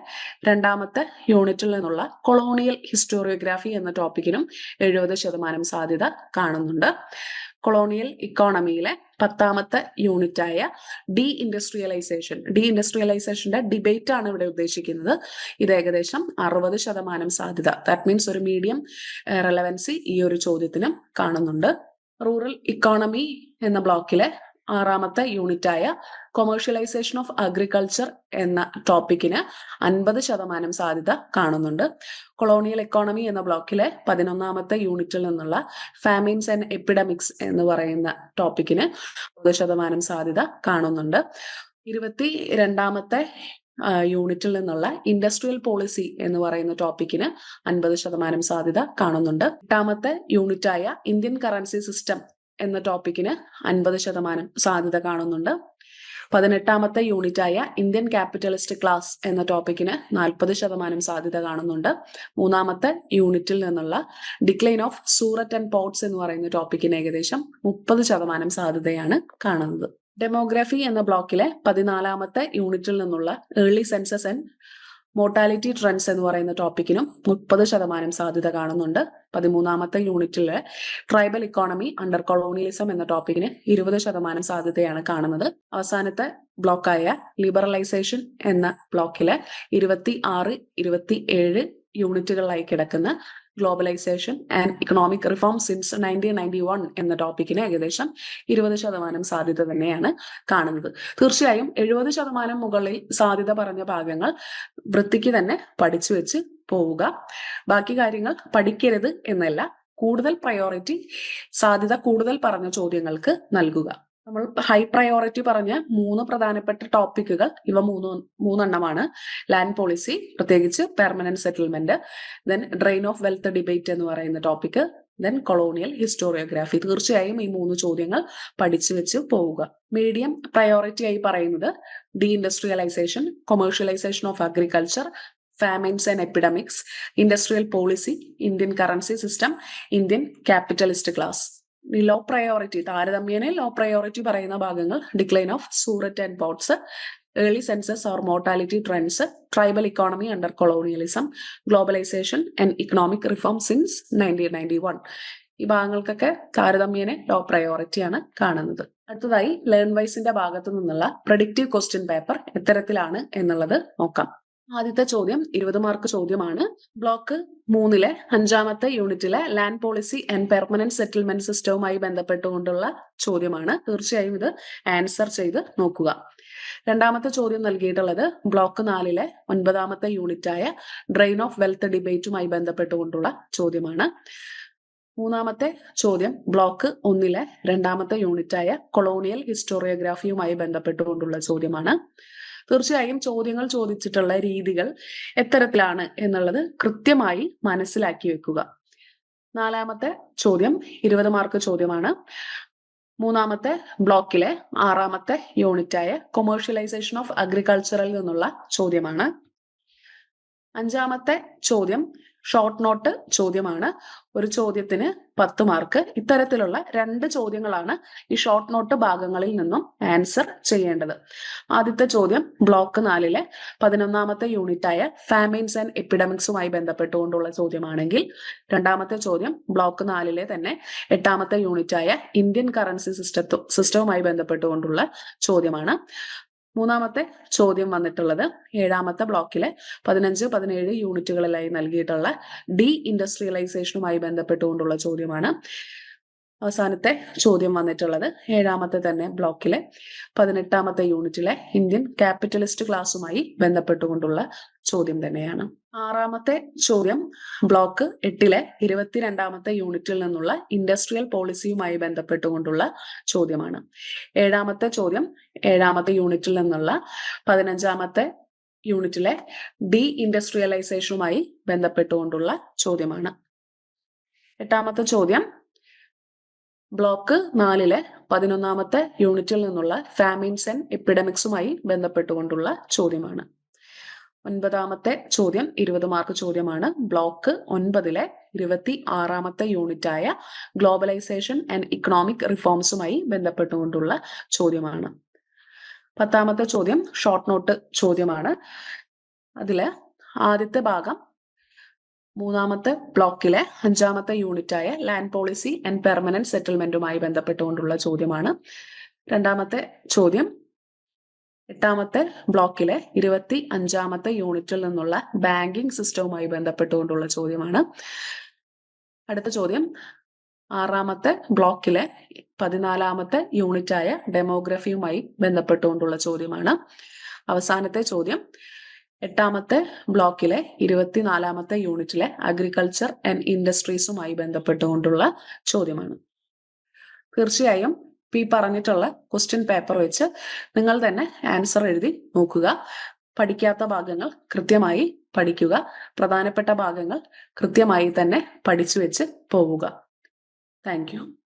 രണ്ടാമത്തെ യൂണിറ്റിൽ നിന്നുള്ള കൊളോണിയൽ ഹിസ്റ്റോറിയോഗ്രാഫി എന്ന ടോപ്പിക്കിനും എഴുപത് ശതമാനം സാധ്യത കാണുന്നുണ്ട്. കൊളോണിയൽ ഇക്കോണമിയിലെ പത്താമത്തെ യൂണിറ്റായ ഡി ഇൻഡസ്ട്രിയലൈസേഷൻ ഡി ഇൻഡസ്ട്രിയലൈസേഷന്റെ ഡിബേറ്റ് ആണ് ഇവിടെ ഉദ്ദേശിക്കുന്നത്. ഇത് ഏകദേശം അറുപത് ശതമാനം സാധ്യത. ദാറ്റ് മീൻസ് ഒരു മീഡിയം റെലവൻസി ഈ ഒരു ചോദ്യത്തിനും കാണുന്നുണ്ട്. റൂറൽ ഇക്കോണമി എന്ന ബ്ലോക്കിലെ ആറാമത്തെ യൂണിറ്റായ കൊമേഴ്ഷ്യലൈസേഷൻ ഓഫ് അഗ്രികൾച്ചർ എന്ന ടോപ്പിക്കിന് അൻപത് ശതമാനം സാധ്യത കാണുന്നുണ്ട്. കൊളോണിയൽ എക്കോണമി എന്ന ബ്ലോക്കിലെ പതിനൊന്നാമത്തെ യൂണിറ്റിൽ നിന്നുള്ള ഫാമിൻസ് ആൻഡ് എപ്പിഡമിക്സ് എന്ന് പറയുന്ന ടോപ്പിക്കിന് മുപ്പത് ശതമാനം സാധ്യത കാണുന്നുണ്ട്. ഇരുപത്തി രണ്ടാമത്തെ യൂണിറ്റിൽ നിന്നുള്ള ഇൻഡസ്ട്രിയൽ പോളിസി എന്ന് പറയുന്ന ടോപ്പിക്കിന് അൻപത് ശതമാനം സാധ്യത കാണുന്നുണ്ട്. എട്ടാമത്തെ യൂണിറ്റായ ഇന്ത്യൻ കറൻസി സിസ്റ്റം എന്ന ടോപ്പിക്കിന് അൻപത് ശതമാനം സാധ്യത കാണുന്നുണ്ട്. പതിനെട്ടാമത്തെ യൂണിറ്റായ ഇന്ത്യൻ ക്യാപിറ്റലിസ്റ്റ് ക്ലാസ് എന്ന ടോപ്പിക്കിന് നാൽപ്പത് ശതമാനം സാധ്യത കാണുന്നുണ്ട്. മൂന്നാമത്തെ യൂണിറ്റിൽ നിന്നുള്ള decline of Surat and ports എന്ന് പറയുന്ന ടോപ്പിക്കിന് ഏകദേശം മുപ്പത് ശതമാനം സാധ്യതയാണ് കാണുന്നത്. ഡെമോഗ്രഫി എന്ന ബ്ലോക്കിലെ പതിനാലാമത്തെ യൂണിറ്റിൽ നിന്നുള്ള early census and mortality trends എന്ന് പറയുന്ന ടോപ്പിക്കിനും മുപ്പത് ശതമാനം സാധ്യത കാണുന്നുണ്ട്. പതിമൂന്നാമത്തെ യൂണിറ്റിലെ ട്രൈബൽ ഇക്കോണമി അണ്ടർ കൊളോണിയലിസം എന്ന ടോപ്പിക്കിന് ഇരുപത് ശതമാനം സാധ്യതയാണ് കാണുന്നത്. അവസാനത്തെ ബ്ലോക്കായ ലിബറലൈസേഷൻ എന്ന ബ്ലോക്കിലെ ഇരുപത്തി ആറ് ഇരുപത്തി ഏഴ് യൂണിറ്റുകളിലായി കിടക്കുന്ന globalisation and economic reform since nineteen ninety one എന്ന ടോപ്പിക്കിന് ഏകദേശം ഇരുപത് ശതമാനം സാധ്യത തന്നെയാണ് കാണുന്നത്. തീർച്ചയായും എഴുപത് ശതമാനം മുകളിൽ സാധ്യത പറഞ്ഞ ഭാഗങ്ങൾ വൃത്തിക്ക് തന്നെ പഠിച്ചു വെച്ച് പോവുക. ബാക്കി കാര്യങ്ങൾ പഠിക്കരുത് എന്നല്ല കൂടുതൽ പ്രയോറിറ്റി സാധ്യത കൂടുതൽ പറഞ്ഞ ചോദ്യങ്ങൾക്ക് നൽകുക. നമ്മൾ ഹൈ പ്രയോറിറ്റി പറഞ്ഞ മൂന്ന് പ്രധാനപ്പെട്ട ടോപ്പിക്കുകൾ ഇവ മൂന്ന് മൂന്നെണ്ണമാണ്. ലാൻഡ് പോളിസി പ്രത്യേകിച്ച് permanent settlement then drain of wealth debate എന്ന് പറയുന്ന ടോപ്പിക് ദെൻ കൊളോണിയൽ ഹിസ്റ്റോറിയോഗ്രാഫി തീർച്ചയായും ഈ മൂന്ന് ചോദ്യങ്ങൾ പഠിച്ചു വെച്ച് പോവുക. മീഡിയം പ്രയോറിറ്റി ആയി പറയുന്നത് deindustrialisation commercialisation of agriculture famines and epidemics industrial policy Indian currency system Indian capitalist class low priority താരതമ്യേന ലോ പ്രയോറിറ്റി പറയുന്ന ഭാഗങ്ങൾ decline of Surat and ports early census or mortality trends tribal economy under colonialism globalisation and economic reform since nineteen ninety one ഈ ഭാഗങ്ങൾക്കൊക്കെ താരതമ്യേന law പ്രയോറിറ്റിയാണ് കാണുന്നത്. അടുത്തതായി learn വൈസിന്റെ ഭാഗത്തു നിന്നുള്ള പ്രഡിക്റ്റീവ് ക്വസ്റ്റ്യൻ പേപ്പർ എത്തരത്തിലാണ് എന്നുള്ളത് നോക്കാം. ആദ്യത്തെ ചോദ്യം ഇരുപത് മാർക്ക് ചോദ്യമാണ്. ബ്ലോക്ക് മൂന്നിലെ അഞ്ചാമത്തെ യൂണിറ്റിലെ land policy and permanent settlement സിസ്റ്റവുമായി ബന്ധപ്പെട്ടുകൊണ്ടുള്ള ചോദ്യമാണ്. തീർച്ചയായും ഇത് ആൻസർ ചെയ്ത് നോക്കുക. രണ്ടാമത്തെ ചോദ്യം നൽകിയിട്ടുള്ളത് ബ്ലോക്ക് നാലിലെ ഒൻപതാമത്തെ യൂണിറ്റായ ഡ്രെയിൻ ഓഫ് വെൽത്ത് ഡിബേറ്റുമായി ബന്ധപ്പെട്ടുകൊണ്ടുള്ള ചോദ്യമാണ്. മൂന്നാമത്തെ ചോദ്യം ബ്ലോക്ക് ഒന്നിലെ രണ്ടാമത്തെ യൂണിറ്റായ കൊളോണിയൽ ഹിസ്റ്റോറിയോഗ്രാഫിയുമായി ബന്ധപ്പെട്ടുകൊണ്ടുള്ള ചോദ്യമാണ്. തീർച്ചയായും ചോദ്യങ്ങൾ ചോദിച്ചിട്ടുള്ള രീതികൾ എത്തരത്തിലാണ് എന്നുള്ളത് കൃത്യമായി മനസ്സിലാക്കി വെക്കുക. നാലാമത്തെ ചോദ്യം ഇരുപത് മാർക്ക് ചോദ്യമാണ്. മൂന്നാമത്തെ ബ്ലോക്കിലെ ആറാമത്തെ യൂണിറ്റായ കൊമേഴ്ഷ്യലൈസേഷൻ ഓഫ് അഗ്രികൾച്ചറിൽ നിന്നുള്ള ചോദ്യമാണ്. അഞ്ചാമത്തെ ചോദ്യം ഷോർട്ട് നോട്ട് ചോദ്യമാണ്. ഒരു ചോദ്യത്തിന് പത്ത് മാർക്ക് ഇത്തരത്തിലുള്ള രണ്ട് ചോദ്യങ്ങളാണ് ഈ ഷോർട്ട് നോട്ട് ഭാഗങ്ങളിൽ നിന്നും ആൻസർ ചെയ്യേണ്ടത്. ആദ്യത്തെ ചോദ്യം ബ്ലോക്ക് നാലിലെ പതിനൊന്നാമത്തെ യൂണിറ്റായ ഫാമിൻസ് ആൻഡ് എപ്പിഡമിക്സുമായി ബന്ധപ്പെട്ടുകൊണ്ടുള്ള ചോദ്യമാണെങ്കിൽ രണ്ടാമത്തെ ചോദ്യം ബ്ലോക്ക് നാലിലെ തന്നെ എട്ടാമത്തെ യൂണിറ്റായ ഇന്ത്യൻ കറൻസി സിസ്റ്റത്തു സിസ്റ്റവുമായി ബന്ധപ്പെട്ടുകൊണ്ടുള്ള ചോദ്യമാണ്. മൂന്നാമത്തെ ചോദ്യം വന്നിട്ടുള്ളത് ഏഴാമത്തെ ബ്ലോക്കിലെ പതിനഞ്ച് പതിനേഴ് യൂണിറ്റുകളിലായി നൽകിയിട്ടുള്ള ഡി ഇൻഡസ്ട്രിയലൈസേഷനുമായി ബന്ധപ്പെട്ടുകൊണ്ടുള്ള ചോദ്യമാണ്. അവസാനത്തെ ചോദ്യം വന്നിട്ടുള്ളത് ഏഴാമത്തെ തന്നെ ബ്ലോക്കിലെ പതിനെട്ടാമത്തെ യൂണിറ്റിലെ ഇന്ത്യൻ ക്യാപിറ്റലിസ്റ്റ് ക്ലാസ്സുമായി ബന്ധപ്പെട്ടുകൊണ്ടുള്ള ചോദ്യം തന്നെയാണ്. ആറാമത്തെ ചോദ്യം ബ്ലോക്ക് എട്ടിലെ ഇരുപത്തിരണ്ടാമത്തെ യൂണിറ്റിൽ നിന്നുള്ള ഇൻഡസ്ട്രിയൽ പോളിസിയുമായി ബന്ധപ്പെട്ടുകൊണ്ടുള്ള ചോദ്യമാണ്. ഏഴാമത്തെ ചോദ്യം ഏഴാമത്തെ യൂണിറ്റിൽ നിന്നുള്ള പതിനഞ്ചാമത്തെ യൂണിറ്റിലെ ഡി ഇൻഡസ്ട്രിയലൈസേഷനുമായി ബന്ധപ്പെട്ടുകൊണ്ടുള്ള ചോദ്യമാണ്. എട്ടാമത്തെ ചോദ്യം ബ്ലോക്ക് നാലിലെ പതിനൊന്നാമത്തെ യൂണിറ്റിൽ നിന്നുള്ള ഫാമിൻസ് ആൻഡ് എപ്പിഡമിക്സുമായി ബന്ധപ്പെട്ടുകൊണ്ടുള്ള ചോദ്യമാണ്. ഒൻപതാമത്തെ ചോദ്യം ഇരുപത് മാർക്ക് ചോദ്യമാണ്. ബ്ലോക്ക് ഒൻപതിലെ ഇരുപത്തി ആറാമത്തെ യൂണിറ്റായ ഗ്ലോബലൈസേഷൻ ആൻഡ് ഇക്കണോമിക് റിഫോംസുമായി ബന്ധപ്പെട്ടുകൊണ്ടുള്ള ചോദ്യമാണ്. പത്താമത്തെ ചോദ്യം ഷോർട്ട് നോട്ട് ചോദ്യമാണ്. അതിൽ ആദ്യത്തെ ഭാഗം മൂന്നാമത്തെ ബ്ലോക്കിലെ അഞ്ചാമത്തെ യൂണിറ്റായ ലാൻഡ് പോളിസി ആൻഡ് പെർമനന്റ് സെറ്റിൽമെന്റുമായി ബന്ധപ്പെട്ടുകൊണ്ടുള്ള ചോദ്യമാണ്. രണ്ടാമത്തെ ചോദ്യം എട്ടാമത്തെ ബ്ലോക്കിലെ ഇരുപത്തി അഞ്ചാമത്തെ യൂണിറ്റിൽ നിന്നുള്ള ബാങ്കിംഗ് സിസ്റ്റവുമായി ബന്ധപ്പെട്ടുകൊണ്ടുള്ള ചോദ്യമാണ്. അടുത്ത ചോദ്യം ആറാമത്തെ ബ്ലോക്കിലെ പതിനാലാമത്തെ യൂണിറ്റായ ഡെമോഗ്രഫിയുമായി ബന്ധപ്പെട്ടുകൊണ്ടുള്ള ചോദ്യമാണ്. അവസാനത്തെ ചോദ്യം എട്ടാമത്തെ ബ്ലോക്കിലെ ഇരുപത്തിനാലാമത്തെ യൂണിറ്റിലെ അഗ്രികൾച്ചർ ആൻഡ് ഇൻഡസ്ട്രീസുമായി ബന്ധപ്പെട്ടുകൊണ്ടുള്ള ചോദ്യമാണ്. തീർച്ചയായും പി പറഞ്ഞിട്ടുള്ള ക്വസ്റ്റ്യൻ പേപ്പർ വെച്ച് നിങ്ങൾ തന്നെ ആൻസർ എഴുതി നോക്കുക. പഠിക്കാത്ത ഭാഗങ്ങൾ കൃത്യമായി പഠിക്കുക. പ്രധാനപ്പെട്ട ഭാഗങ്ങൾ കൃത്യമായി തന്നെ പഠിച്ചു വെച്ച് പോവുക. താങ്ക്